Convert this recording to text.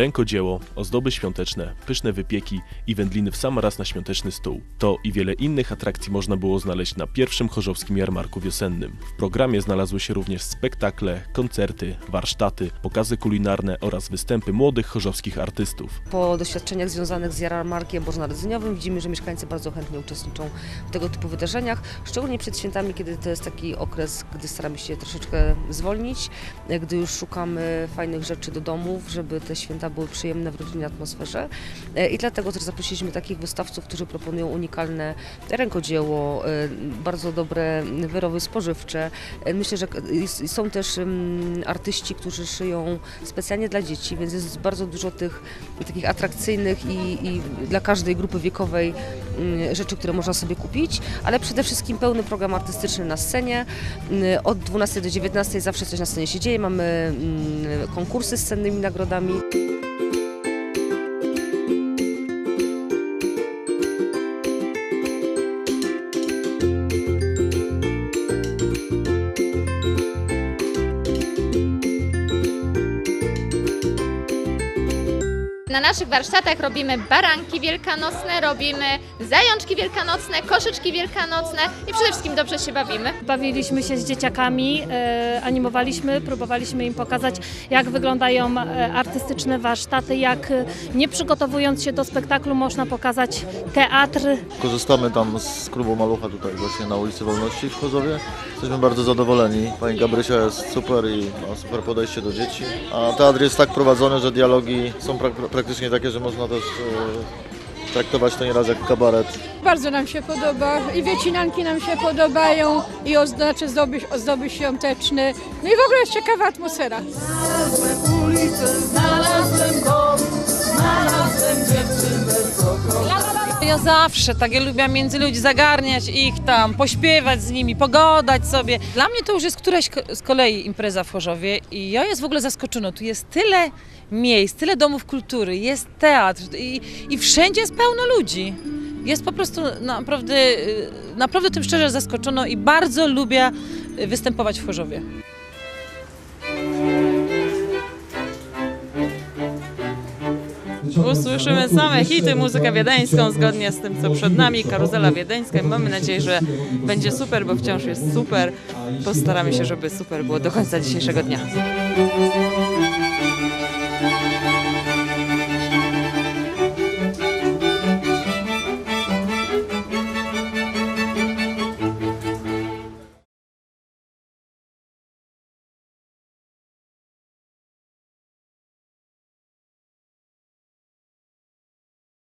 Rękodzieło, ozdoby świąteczne, pyszne wypieki i wędliny w sam raz na świąteczny stół. To i wiele innych atrakcji można było znaleźć na pierwszym chorzowskim jarmarku wiosennym. W programie znalazły się również spektakle, koncerty, warsztaty, pokazy kulinarne oraz występy młodych chorzowskich artystów. Po doświadczeniach związanych z jarmarkiem bożonarodzeniowym widzimy, że mieszkańcy bardzo chętnie uczestniczą w tego typu wydarzeniach, szczególnie przed świętami, kiedy to jest taki okres, gdy staramy się troszeczkę zwolnić, gdy już szukamy fajnych rzeczy do domów, żeby te święta były przyjemne w rodzinnej atmosferze. E, I dlatego też zaprosiliśmy takich wystawców, którzy proponują unikalne rękodzieło, e, bardzo dobre wyroby spożywcze. E, Myślę, że są też mm, artyści, którzy szyją specjalnie dla dzieci, więc jest bardzo dużo tych takich atrakcyjnych i, i dla każdej grupy wiekowej mm, rzeczy, które można sobie kupić, ale przede wszystkim pełny program artystyczny na scenie. Od 12 do 19 zawsze coś na scenie się dzieje. Mamy mm, konkursy z cennymi nagrodami. Na naszych warsztatach robimy baranki wielkanocne, robimy zajączki wielkanocne, koszyczki wielkanocne i przede wszystkim dobrze się bawimy. Bawiliśmy się z dzieciakami, e, animowaliśmy, próbowaliśmy im pokazać, jak wyglądają e, artystyczne warsztaty, jak e, nie przygotowując się do spektaklu można pokazać teatr, Korzystamy tam z klubu Malucha tutaj właśnie na ulicy Wolności w Chorzowie. Jesteśmy bardzo zadowoleni. Pani Gabrysia jest super i ma super podejście do dzieci. A teatr jest tak prowadzony, że dialogi są prak- praktycznie takie, że można też e, traktować to nieraz jak kabaret. Bardzo nam się podoba i wiecinanki nam się podobają i oznaczy ozdoby, ozdoby świąteczne. No i w ogóle jest ciekawa atmosfera. Ja zawsze tak, ja lubię między ludzi zagarniać ich tam, pośpiewać z nimi, pogadać sobie. Dla mnie to już jest któraś z kolei impreza w Chorzowie i ja jest w ogóle zaskoczona. Tu jest tyle miejsc, tyle domów kultury, jest teatr i, i wszędzie jest pełno ludzi. Jest po prostu naprawdę, y, naprawdę tym szczerze zaskoczono i bardzo lubię y, występować w Chorzowie. Usłyszymy same hity, muzykę wiedeńską zgodnie z tym, co przed nami, karuzela wiedeńska. Mamy nadzieję, że będzie super, bo wciąż jest super. Postaramy się, żeby super było do końca dzisiejszego dnia.